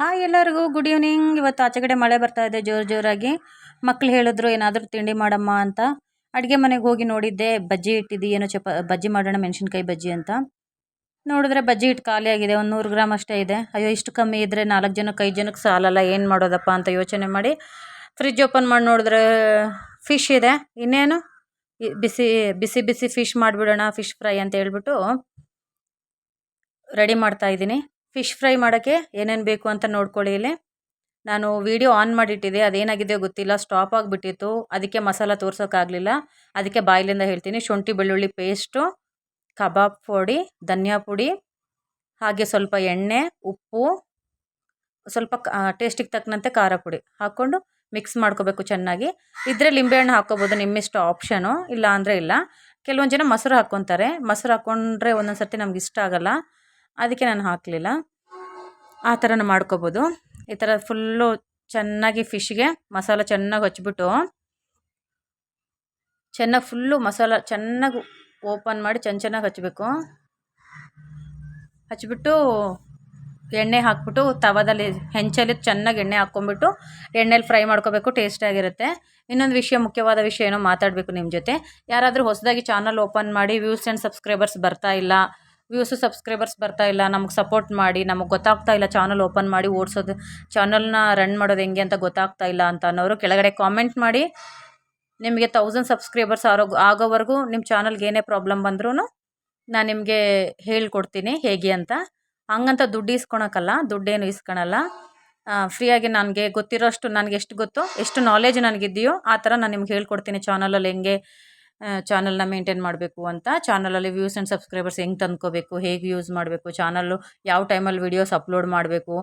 Hi ಎಲ್ಲರಿಗೂ good evening. ಇವತ್ತು ಆಚೆ ಕಡೆ ಮಳೆ ಬರ್ತಾ ಇದೆ ಜೋರು ಜೋರಾಗಿ. ಮಕ್ಳು ಹೇಳಿದ್ರು ಏನಾದರೂ ತಿಂಡಿ ಮಾಡಮ್ಮ ಅಂತ. ಅಡುಗೆ ಮನೆಗೆ ಹೋಗಿ ನೋಡಿದ್ದೆ, ಬಜ್ಜಿ ಇಟ್ಟಿದ್ದು, ಏನೋ ಚಪ, ಬಜ್ಜಿ ಮಾಡೋಣ, ಮೆಣಸಿನ್ಕಾಯಿ ಬಜ್ಜಿ ಅಂತ. ನೋಡಿದ್ರೆ ಬಜ್ಜಿ ಹಿಟ್ಟು ಖಾಲಿ ಆಗಿದೆ, ಒಂದು ನೂರು ಗ್ರಾಮ್ ಅಷ್ಟೇ ಇದೆ. ಅಯ್ಯೋ, ಇಷ್ಟು ಕಮ್ಮಿ ಇದ್ದರೆ ನಾಲ್ಕು ಜನಕ್ಕೆ ಐದು ಜನಕ್ಕೆ ಸಾಲಲ್ಲ, ಏನು ಮಾಡೋದಪ್ಪ ಅಂತ ಯೋಚನೆ ಮಾಡಿ ಫ್ರಿಜ್ ಓಪನ್ ಮಾಡಿ ನೋಡಿದ್ರೆ ಫಿಶ್ ಇದೆ. ಇನ್ನೇನು? ಬಿಸಿ ಬಿಸಿ ಬಿಸಿ ಫಿಶ್ ಮಾಡಿಬಿಡೋಣ, ಫಿಶ್ ಫ್ರೈ ಅಂತ ಹೇಳ್ಬಿಟ್ಟು ರೆಡಿ ಮಾಡ್ತಾ ಇದ್ದೀನಿ. ಫಿಶ್ ಫ್ರೈ ಮಾಡೋಕ್ಕೆ ಏನೇನು ಬೇಕು ಅಂತ ನೋಡ್ಕೊಳ್ಳಿ ಇಲ್ಲಿ. ನಾನು ವಿಡಿಯೋ ಆನ್ ಮಾಡಿಟ್ಟಿದ್ದೆ, ಅದೇನಾಗಿದೆ ಗೊತ್ತಿಲ್ಲ, ಸ್ಟಾಪ್ ಆಗಿಬಿಟ್ಟಿತ್ತು. ಅದಕ್ಕೆ ಮಸಾಲ ತೋರ್ಸೋಕ್ಕಾಗಲಿಲ್ಲ ಅದಕ್ಕೆ ಬಾಯಿಲಿಂದ ಹೇಳ್ತೀನಿ, ಶುಂಠಿ ಬೆಳ್ಳುಳ್ಳಿ ಪೇಸ್ಟು, ಕಬಾಬ್ ಪುಡಿ, ಧನಿಯಾ ಪುಡಿ, ಹಾಗೆ ಸ್ವಲ್ಪ ಎಣ್ಣೆ, ಉಪ್ಪು, ಸ್ವಲ್ಪ ಟೇಸ್ಟಿಗೆ ತಕ್ಕನಂತೆ ಖಾರ ಪುಡಿ ಹಾಕ್ಕೊಂಡು ಮಿಕ್ಸ್ ಮಾಡ್ಕೋಬೇಕು ಚೆನ್ನಾಗಿ. ಇದ್ರೆ ಲಿಂಬೆಹಣ್ಣು ಹಾಕ್ಕೋಬೋದು, ನಿಮ್ಮಿಷ್ಟ ಆಪ್ಷನು, ಇಲ್ಲ ಅಂದರೆ ಇಲ್ಲ. ಕೆಲವೊಂದು ಜನ ಮೊಸರು ಹಾಕ್ಕೊತಾರೆ. ಮೊಸರು ಹಾಕ್ಕೊಂಡ್ರೆ ಒಂದೊಂದು ಸರ್ತಿ ನಮ್ಗೆ ಇಷ್ಟ ಆಗೋಲ್ಲ. ಅದಕ್ಕೆ ನಾನು ಹಾಕಲಿಲ್ಲ. ಆ ಥರನೂ ಮಾಡ್ಕೋಬೋದು. ಈ ಥರ ಫುಲ್ಲು ಚೆನ್ನಾಗಿ ಫಿಶ್ಗೆ ಮಸಾಲ ಚೆನ್ನಾಗಿ ಹಚ್ಬಿಟ್ಟು, ಚೆನ್ನಾಗಿ ಫುಲ್ಲು ಮಸಾಲ ಚೆನ್ನಾಗಿ ಓಪನ್ ಮಾಡಿ ಚೆನ್ನ ಚೆನ್ನಾಗಿ ಹಚ್ಚಬೇಕು ಹಚ್ಬಿಟ್ಟು ಎಣ್ಣೆ ಹಾಕ್ಬಿಟ್ಟು ತವದಲ್ಲಿ ಹೆಂಚಲ್ಲಿ ಚೆನ್ನಾಗಿ ಎಣ್ಣೆ ಹಾಕ್ಕೊಂಬಿಟ್ಟು ಎಣ್ಣೆಲಿ ಫ್ರೈ ಮಾಡ್ಕೋಬೇಕು ಟೇಸ್ಟಾಗಿರುತ್ತೆ ಇನ್ನೊಂದು ವಿಷಯ, ಮುಖ್ಯವಾದ ವಿಷಯ ಏನೋ ಮಾತಾಡಬೇಕು ನಿಮ್ಮ ಜೊತೆ. ಯಾರಾದರೂ ಹೊಸದಾಗಿ ಚಾನಲ್ ಓಪನ್ ಮಾಡಿ ವ್ಯೂಸ್ ಆ್ಯಂಡ್ ಸಬ್ಸ್ಕ್ರೈಬರ್ಸ್ ಬರ್ತಾ ಇಲ್ಲ ವ್ಯೂಸು, ಸಬ್ಸ್ಕ್ರೈಬರ್ಸ್ ಬರ್ತಾ ಇಲ್ಲ, ನಮಗೆ ಸಪೋರ್ಟ್ ಮಾಡಿ, ನಮಗೆ ಗೊತ್ತಾಗ್ತಾ ಇಲ್ಲ ಚಾನಲ್ ಓಪನ್ ಮಾಡಿ ಓಡಿಸೋದು ಚಾನಲ್ನ ರನ್ ಮಾಡೋದು ಹೆಂಗೆ ಅಂತ ಗೊತ್ತಾಗ್ತಾ ಇಲ್ಲ ಅಂತ ಅನ್ನೋರು ಕೆಳಗಡೆ ಕಾಮೆಂಟ್ ಮಾಡಿ. ನಿಮಗೆ ತೌಸಂಡ್ ಸಬ್ಸ್ಕ್ರೈಬರ್ಸ್ ಆರೋ, ಆಗೋವರೆಗೂ ನಿಮ್ಮ ಚಾನಲ್ಗೆ ಏನೇ ಪ್ರಾಬ್ಲಮ್ ಬಂದ್ರೂ ನಾನು ನಿಮಗೆ ಹೇಳ್ಕೊಡ್ತೀನಿ ಹೇಗೆ ಅಂತ. ಹಂಗಂತ ದುಡ್ಡು ಇಸ್ಕೊಳಕ್ಕಲ್ಲ ದುಡ್ಡೇನು ಇಸ್ಕೊಳಲ್ಲ. ಫ್ರೀಯಾಗಿ ನನಗೆ ಗೊತ್ತಿರೋಷ್ಟು ನನಗೆ ಎಷ್ಟು ಗೊತ್ತೋ, ಎಷ್ಟು ನಾಲೆಜ್ ನನಗಿದೆಯೋ ಆ ಥರ ನಾನು ನಿಮ್ಗೆ ಹೇಳ್ಕೊಡ್ತೀನಿ ಚಾನಲಲ್ಲಿ ಹೆಂಗೆ ಚಾನಲ್ನ ಮೇಂಟೈನ್ ಮಾಡಬೇಕು ಅಂತ. ಚಾನಲಲ್ಲಿ ವ್ಯೂಸ್ ಆ್ಯಂಡ್ ಸಬ್ಸ್ಕ್ರೈಬರ್ಸ್ ಹೆಂಗೆ ತಂದ್ಕೋಬೇಕು, ಹೇಗೆ ಯೂಸ್ ಮಾಡಬೇಕು ಚಾನಲ್ಲು ಯಾವ ಟೈಮಲ್ಲಿ ವೀಡಿಯೋಸ್ ಅಪ್ಲೋಡ್ ಮಾಡಬೇಕು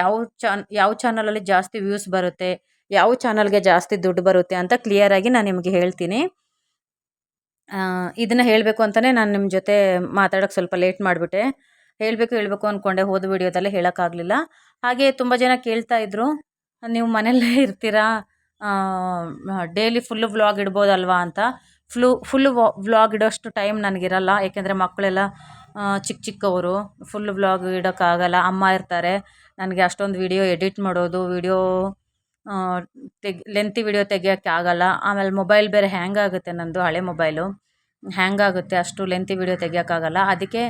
ಯಾವ ಚಾನ್ ಯಾವ ಚಾನಲಲ್ಲಿ ಜಾಸ್ತಿ ವ್ಯೂಸ್ ಬರುತ್ತೆ, ಯಾವ ಚಾನಲ್ಗೆ ಜಾಸ್ತಿ ದುಡ್ಡು ಬರುತ್ತೆ ಅಂತ ಕ್ಲಿಯರಾಗಿ ನಾನು ನಿಮಗೆ ಹೇಳ್ತೀನಿ. ಇದನ್ನು ಹೇಳಬೇಕು ಅಂತಲೇ ನಾನು ನಿಮ್ಮ ಜೊತೆ ಮಾತಾಡೋಕ್ಕೆ ಸ್ವಲ್ಪ ಲೇಟ್ ಮಾಡಿಬಿಟ್ಟೆ. ಹೇಳಬೇಕು ಹೇಳಬೇಕು ಅಂದ್ಕೊಂಡೆ ಹೋದ ವೀಡಿಯೋದಲ್ಲಿ ಹೇಳೋಕ್ಕಾಗಲಿಲ್ಲ. ಹಾಗೆ ತುಂಬ ಜನ ಕೇಳ್ತಾ ಇದ್ರು, ನೀವು ಮನೆಯಲ್ಲೇ ಇರ್ತೀರಾ? ಡೈಲಿ ಫುಲ್ಲು ವ್ಲಾಗ್ ಇಡ್ಬೋದಲ್ವಾ? ಅಂತ. ಫ್ಲು ಫುಲ್ಲು ವ್ಲಾಗ್ ಇಡೋಷ್ಟು ಟೈಮ್ ನನಗಿರಲ್ಲ. ಏಕೆಂದರೆ ಮಕ್ಕಳೆಲ್ಲ ಚಿಕ್ಕ ಚಿಕ್ಕವರು ಫುಲ್ ವ್ಲಾಗ್ ಇಡೋಕ್ಕಾಗಲ್ಲ. ಅಮ್ಮ ಇರ್ತಾರೆ. ನನಗೆ ಅಷ್ಟೊಂದು ವೀಡಿಯೋ ಎಡಿಟ್ ಮಾಡೋದು ವೀಡಿಯೋ ತೆಗ್ ಲೆಂತಿ ವೀಡಿಯೋ ತೆಗಿಯೋಕ್ಕೆ ಆಗಲ್ಲ ಆಮೇಲೆ ಮೊಬೈಲ್ ಬೇರೆ ಹ್ಯಾಂಗ್ ಆಗುತ್ತೆ ನನ್ನದು ಹಳೆ ಮೊಬೈಲು ಹ್ಯಾಂಗ್ ಆಗುತ್ತೆ, ಅಷ್ಟು ಲೆಂತಿ ವೀಡಿಯೋ ತೆಗಿಯೋಕ್ಕಾಗಲ್ಲ. ಅದಕ್ಕೆ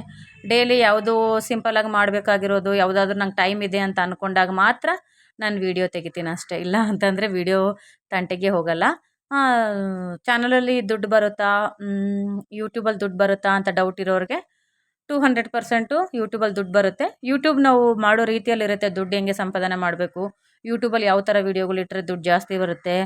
ಡೈಲಿ ಯಾವುದು ಸಿಂಪಲಾಗಿ ಮಾಡಬೇಕಾಗಿರೋದು, ಯಾವುದಾದ್ರೂ ನಂಗೆ ಟೈಮ್ ಇದೆ ಅಂತ ಅಂದ್ಕೊಂಡಾಗ ಮಾತ್ರ ನಾನು ವೀಡಿಯೋ ತೆಗಿತೀನಿ ಅಷ್ಟೇ. ಇಲ್ಲ ಅಂತಂದರೆ ವೀಡಿಯೋ ತಂಟೆಗೆ ಹೋಗೋಲ್ಲ. ಚಾನಲಲ್ಲಿ ದುಡ್ಡು ಬರುತ್ತಾ? ಯೂಟ್ಯೂಬಲ್ಲಿ ದುಡ್ಡು ಬರುತ್ತಾ ಅಂತ ಡೌಟ್ ಇರೋರಿಗೆ ಟೂ ಹಂಡ್ರೆಡ್ ಪರ್ಸೆಂಟು ಯೂಟ್ಯೂಬಲ್ಲಿ ದುಡ್ಡು ಬರುತ್ತೆ. ಯೂಟ್ಯೂಬ್ ನಾವು ಮಾಡೋ ರೀತಿಯಲ್ಲಿರುತ್ತೆ ದುಡ್ಡು ಹೆಂಗೆ ಸಂಪಾದನೆ ಮಾಡಬೇಕು. ಯೂಟ್ಯೂಬಲ್ಲಿ ಯಾವ ಥರ ವೀಡಿಯೋಗಳಿಟ್ಟರೆ ದುಡ್ಡು ಜಾಸ್ತಿ ಬರುತ್ತೆ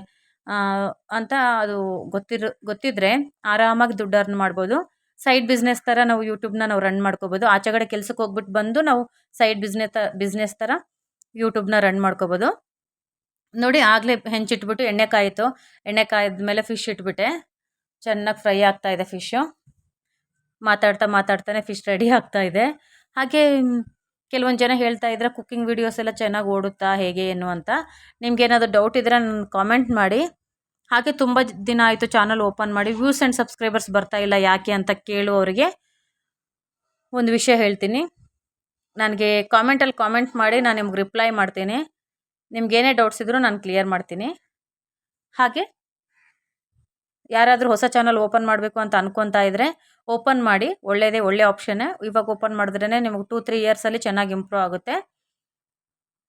ಅಂತ ಅದು ಗೊತ್ತಿರೋ ಗೊತ್ತಿದ್ದರೆ ಆರಾಮಾಗಿ ದುಡ್ಡು ಅರ್ನ್ ಮಾಡ್ಬೋದು. ಸೈಡ್ ಬಿಸ್ನೆಸ್ ಥರ ನಾವು ಯೂಟ್ಯೂಬ್ನ ನಾವು ರನ್ ಮಾಡ್ಕೋಬೋದು. ಆಚೆಗಡೆ ಕೆಲ್ಸಕ್ಕೆ ಹೋಗ್ಬಿಟ್ಟು ಬಂದು ನಾವು ಸೈಡ್ ಬಿಸ್ನೆಸ್ ಬಿಸ್ನೆಸ್ ಥರ ಯೂಟ್ಯೂಬ್ನ ರನ್ ಮಾಡ್ಕೋಬೋದು. ನೋಡಿ ಆಗಲೇ ಹೆಂಚಿಟ್ಬಿಟ್ಟು ಎಣ್ಣೆ ಕಾಯಿತು. ಎಣ್ಣೆ ಕಾಯ್ದ ಫಿಶ್ ಇಟ್ಬಿಟ್ಟೆ. ಚೆನ್ನಾಗಿ ಫ್ರೈ ಆಗ್ತಾ ಇದೆ ಫಿಶ್ಶು ಮಾತಾಡ್ತಾ ಮಾತಾಡ್ತಾನೆ ಫಿಶ್ ರೆಡಿ ಆಗ್ತಾ ಇದೆ. ಹಾಗೆ ಕೆಲವೊಂದು ಜನ ಹೇಳ್ತಾ ಇದ್ರೆ ಕುಕ್ಕಿಂಗ್ ವೀಡಿಯೋಸ್ ಎಲ್ಲ ಚೆನ್ನಾಗಿ ಓಡುತ್ತಾ ಹೇಗೆ ಏನು ಅಂತ. ನಿಮ್ಗೇನಾದರೂ ಡೌಟ್ ಇದ್ದರೆ ನನ್ನ ಕಾಮೆಂಟ್ ಮಾಡಿ. ಹಾಗೆ ತುಂಬ ದಿನ ಆಯಿತು ಚಾನಲ್ ಓಪನ್ ಮಾಡಿ. ವ್ಯೂಸ್ ಆ್ಯಂಡ್ ಸಬ್ಸ್ಕ್ರೈಬರ್ಸ್ ಬರ್ತಾ ಇಲ್ಲ ಯಾಕೆ ಅಂತ ಕೇಳುವವರಿಗೆ ಒಂದು ವಿಷಯ ಹೇಳ್ತೀನಿ. ನನಗೆ ಕಾಮೆಂಟಲ್ಲಿ ಕಾಮೆಂಟ್ ಮಾಡಿ ನಾನು ನಿಮ್ಗೆ ರಿಪ್ಲೈ ಮಾಡ್ತೀನಿ. ನಿಮ್ಗೇನೇ ಡೌಟ್ಸ್ ಇದ್ದರೂ ನಾನು ಕ್ಲಿಯರ್ ಮಾಡ್ತೀನಿ. ಹಾಗೆ ಯಾರಾದರೂ ಹೊಸ ಚಾನಲ್ ಓಪನ್ ಮಾಡಬೇಕು ಅಂತ ಅನ್ಕೊತಾ ಇದ್ದರೆ ಓಪನ್ ಮಾಡಿ ಒಳ್ಳೆಯದೇ ಒಳ್ಳೆ ಆಪ್ಷನ್ನೇ ಇವಾಗ ಓಪನ್ ಮಾಡಿದ್ರೇ ನಿಮಗೆ ಟೂ ತ್ರೀ ಇಯರ್ಸಲ್ಲಿ ಚೆನ್ನಾಗಿ ಇಂಪ್ರೂವ್ ಆಗುತ್ತೆ.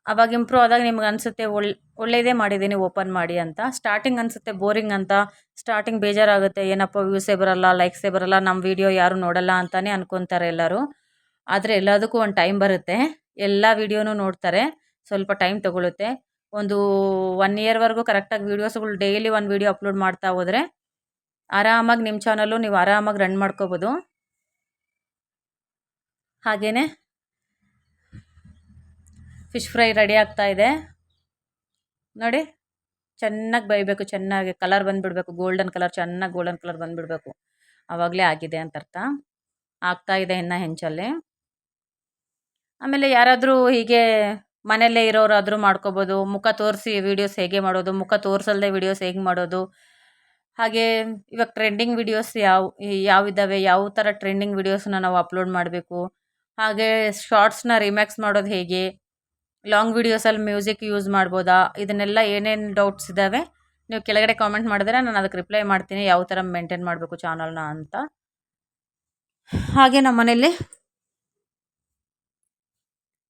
ಅವಾಗ ಇಂಪ್ರೂವ್ ಆದಾಗ ನಿಮ್ಗೆ ಅನಿಸುತ್ತೆ ಒಳ್ಳೆ ಒಳ್ಳೆಯದೇ ಮಾಡಿದ್ದೀನಿ ಓಪನ್ ಮಾಡಿ ಅಂತ. ಸ್ಟಾರ್ಟಿಂಗ್ ಅನಿಸುತ್ತೆ ಬೋರಿಂಗ್ ಅಂತ. ಸ್ಟಾರ್ಟಿಂಗ್ ಬೇಜಾರಾಗುತ್ತೆ. ಏನಪ್ಪ ವ್ಯೂಸೇ ಬರಲ್ಲ ಲೈಕ್ಸೇ ಬರಲ್ಲ ನಮ್ಮ ವೀಡಿಯೋ ಯಾರು ನೋಡಲ್ಲ ಅಂತಲೇ ಅನ್ಕೊತಾರೆ ಎಲ್ಲರೂ. ಆದರೆ ಎಲ್ಲದಕ್ಕೂ ಒಂದು ಟೈಮ್ ಬರುತ್ತೆ. ಎಲ್ಲ ವೀಡಿಯೋನೂ ನೋಡ್ತಾರೆ. ಸ್ವಲ್ಪ ಟೈಮ್ ತಗೊಳ್ಳುತ್ತೆ ಒಂದು ಒನ್ ಇಯರ್ವರೆಗೂ ಕರೆಕ್ಟಾಗಿ ವೀಡಿಯೋಸ್ಗಳು ಡೈಲಿ ಒಂದು ವೀಡಿಯೋ ಅಪ್ಲೋಡ್ ಮಾಡ್ತಾ ಹೋದರೆ ಆರಾಮಾಗಿ ನಿಮ್ಮ ಚಾನಲ್ಲು ನೀವು ಆರಾಮಾಗಿ ರನ್ ಮಾಡ್ಕೋಬೋದು. ಹಾಗೆಯೇ ಫಿಶ್ ಫ್ರೈ ರೆಡಿ ಆಗ್ತಾ ಇದೆ. ನೋಡಿ, ಚೆನ್ನಾಗಿ ಬೈಬೇಕು ಚೆನ್ನಾಗಿ ಕಲರ್ ಬಂದುಬಿಡ್ಬೇಕು ಗೋಲ್ಡನ್ ಕಲರ್ ಚೆನ್ನಾಗಿ ಗೋಲ್ಡನ್ ಕಲರ್ ಬಂದುಬಿಡ್ಬೇಕು. ಆವಾಗಲೇ ಆಗಿದೆ ಅಂತ ಅರ್ಥ. ಆಗ್ತಾ ಇದೆ ಇನ್ನು ಹೆಂಚಲ್ಲಿ. ಆಮೇಲೆ ಯಾರಾದರೂ ಹೀಗೆ ಮನೆಯಲ್ಲೇ ಇರೋರಾದರೂ ಮಾಡ್ಕೋಬೋದು. ಮುಖ ತೋರಿಸಿ ವೀಡಿಯೋಸ್ ಹೇಗೆ ಮಾಡೋದು, ಮುಖ ತೋರಿಸಲ್ದೆ ವೀಡಿಯೋಸ್ ಹೇಗೆ ಮಾಡೋದು. ಹಾಗೆ ಇವಾಗ ಟ್ರೆಂಡಿಂಗ್ ವೀಡಿಯೋಸ್ ಯಾವ ಯಾವಿದ್ದಾವೆ ಯಾವ ಥರ ಟ್ರೆಂಡಿಂಗ್ ವೀಡಿಯೋಸ್ನ ನಾವು ಅಪ್ಲೋಡ್ ಮಾಡಬೇಕು. ಹಾಗೆ ಶಾರ್ಟ್ಸ್ನ ರಿಮ್ಯಾಕ್ಸ್ ಮಾಡೋದು ಹೇಗೆ ಲಾಂಗ್ ವೀಡಿಯೋಸಲ್ಲಿ ಮ್ಯೂಸಿಕ್ ಯೂಸ್ ಮಾಡ್ಬೋದಾ, ಇದನ್ನೆಲ್ಲ ಏನೇನು ಡೌಟ್ಸ್ ಇದ್ದಾವೆ, ನೀವು ಕೆಳಗಡೆ ಕಾಮೆಂಟ್ ಮಾಡಿದ್ರೆ ನಾನು ಅದಕ್ಕೆ ರಿಪ್ಲೈ ಮಾಡ್ತೀನಿ, ಯಾವ ಥರ ಮೇಂಟೈನ್ ಮಾಡಬೇಕು ಚಾನಲ್ನ ಅಂತ. ಹಾಗೆ ನಮ್ಮ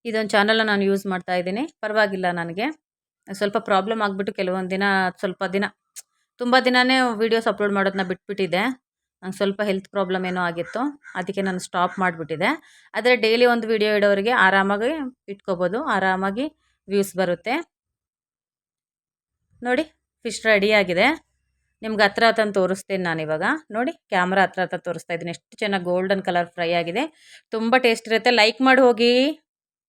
ಇದೊಂದು ಚಾನಲ್ನ ನಾನು ಯೂಸ್ ಮಾಡ್ತಾ ಇದ್ದೀನಿ. ಪರವಾಗಿಲ್ಲ ನನಗೆ. ಸ್ವಲ್ಪ ಪ್ರಾಬ್ಲಮ್ ಆಗಿಬಿಟ್ಟು ಕೆಲವೊಂದು ದಿನ, ಸ್ವಲ್ಪ ದಿನ, ತುಂಬ ದಿನವೇ ವೀಡಿಯೋಸ್ ಅಪ್ಲೋಡ್ ಮಾಡೋದನ್ನ ಬಿಟ್ಬಿಟ್ಟಿದ್ದೆ ನಂಗೆ ಸ್ವಲ್ಪ ಹೆಲ್ತ್ ಪ್ರಾಬ್ಲಮ್ ಏನೋ ಆಗಿತ್ತು. ಅದಕ್ಕೆ ನಾನು ಸ್ಟಾಪ್ ಮಾಡಿಬಿಟ್ಟಿದೆ. ಆದರೆ ಡೈಲಿ ಒಂದು ವೀಡಿಯೋ ಇಡೋರಿಗೆ ಆರಾಮಾಗಿ ಇಟ್ಕೋಬೋದು. ಆರಾಮಾಗಿ ವ್ಯೂಸ್ ಬರುತ್ತೆ. ನೋಡಿ ಫಿಶ್ ರೆಡಿಯಾಗಿದೆ ನಿಮ್ಗೆ ಹತ್ರ ಹತ್ರ ತೋರಿಸ್ತೀನಿ ನಾನಿವಾಗ ನೋಡಿ ಕ್ಯಾಮ್ರಾ ಹತ್ರ ಹತ್ರ ತೋರಿಸ್ತಾ ಇದ್ದೀನಿ. ಎಷ್ಟು ಚೆನ್ನಾಗಿ ಗೋಲ್ಡನ್ ಕಲರ್ ಫ್ರೈ ಆಗಿದೆ. ತುಂಬ ಟೇಸ್ಟ್ ಇರುತ್ತೆ. ಲೈಕ್ ಮಾಡಿ ಹೋಗಿ.